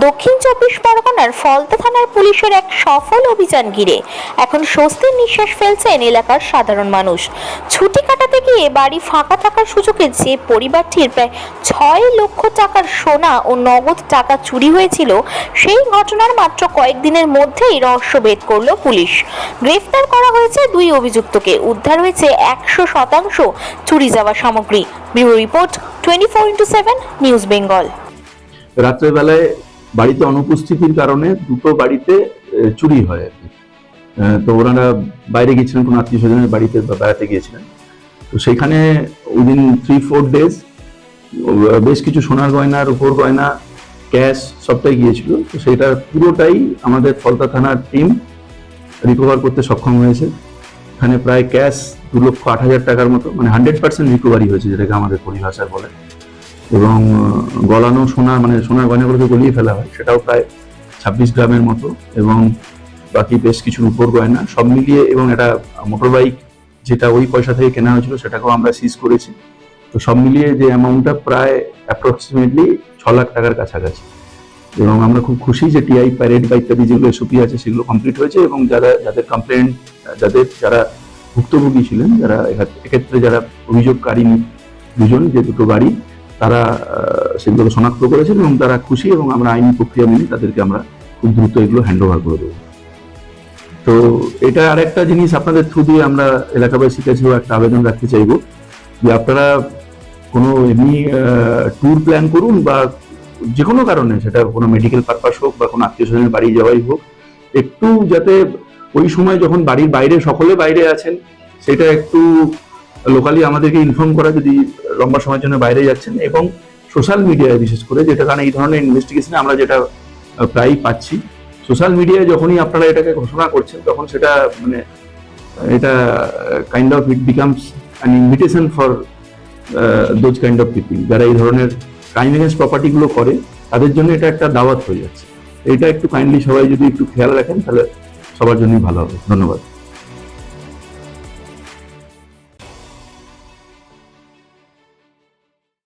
দক্ষিণ চব্বিশ পরগনার ফলতা থানার পুলিশের এক সফল অভিযান ঘিরে এখন স্বস্তির নিঃশ্বাস ফেলছেন এলাকার সাধারণ মানুষ। ছুটি কাটাতে গিয়ে বাড়ি ফাঁকা থাকার সুযোগে যে পরিবারটির প্রায় ছয় লক্ষ টাকার সোনা ও নগদ টাকা চুরি হয়েছিল, সেই ঘটনার মাত্র কয়েকদিনের মধ্যেই রহস্য ভেদ করল পুলিশ। গ্রেফতার করা হয়েছে দুই অভিযুক্তকে, উদ্ধার হয়েছে একশো শতাংশ চুরি যাওয়া সামগ্রী। Bureau report twenty four into seven, news Bengal. রাত্রেবেলায় বাড়িতে অনুপস্থিতির কারণে দুটো বাড়িতে চুরি হয় আর কি। তো ওনারা বাইরে গিয়েছিলেন, কোনো আত্মীয় স্বজনের বাড়িতে বেড়াতে গিয়েছিলেন। তো সেখানে উইদিন থ্রি ফোর ডেজ বেশ কিছু সোনার গয়না, রূপোর গয়না, ক্যাশ সবটাই গিয়েছিল। তো সেটা পুরোটাই আমাদের ফলতা থানার টিম রিকভার করতে সক্ষম হয়েছে। এখানে প্রায় ক্যাশ দু লক্ষ আট হাজার টাকার মতো মানে হান্ড্রেড পার্সেন্ট রিকভারি হয়েছে, যেটাকে আমাদের পরিভাষায় বলে। এবং গলানো সোনা মানে সোনার গয়নাগুলোকে গলিয়ে ফেলা হয়। সেটাও প্রায় ছাব্বিশ গ্রামের মতো এবং বাকি বেশ কিছু উপর গয়না। সব মিলিয়ে এবং একটা মোটর বাইক যেটা ওই পয়সা থেকে কেনা হয়েছিল, সেটাকেও আমরা সিজ করেছি। তো সব মিলিয়ে যে অ্যামাউন্টটা প্রায় অ্যাপ্রক্সিমেটলি ছ লাখ টাকার কাছাকাছি। এবং আমরা খুব খুশি যে টিআই প্যারেড বা ইত্যাদি যেগুলো এসওপি আছে, সেগুলো কমপ্লিট হয়েছে এবং যারা, যাদের কমপ্লেন যাদের, যারা ভুক্তভোগী ছিলেন, যারা এক্ষেত্রে- যারা অভিযোগকারী দুজন, যে দুটো বাড়ি তারা সেগুলো শনাক্ত করেছেন এবং তারা খুশি এবং আমরা আইনি প্রক্রিয়া মেনে তাদেরকে আমরা খুব দ্রুত এগুলো হ্যান্ড ওভার করে দেবো। তো এটা আর একটা জিনিস আপনাদের থ্রু দিয়ে আমরা এলাকাবাসীর কাছেও একটা আবেদন রাখতে চাইব যে আপনারা কোনো এমনি ট্যুর প্ল্যান করুন বা যে কোনো কারণে, সেটা কোনো মেডিকেল পারপাস হোক বা কোনো আত্মীয় স্বজনের বাড়ি যাওয়াই হোক, একটু যাতে ওই সময় যখন বাড়ির বাইরে, সকলে বাইরে আছেন, সেটা একটু লোকালি আমাদেরকে ইনফর্ম করা, যদি লম্বা সময়ের জন্য বাইরে যাচ্ছেন এবং সোশ্যাল মিডিয়ায় বিশেষ করে যেটা কারণে এই ধরনের ইনভেস্টিগেশনে আমরা যেটা প্রায়ই পাচ্ছি। সোশ্যাল মিডিয়ায় যখনই আপনারা এটাকে ঘোষণা করছেন, তখন সেটা মানে এটা kind of it becomes an invitation for those kind of people যারা এই ধরনের ক্রাইম এগেন্স প্রপার্টিগুলো করে, তাদের জন্য এটা একটা দাওয়াত হয়ে যাচ্ছে। এটা একটু কাইন্ডলি সবাই যদি একটু খেয়াল রাখেন, তাহলে সবার জন্যই ভালো হবে। ধন্যবাদ।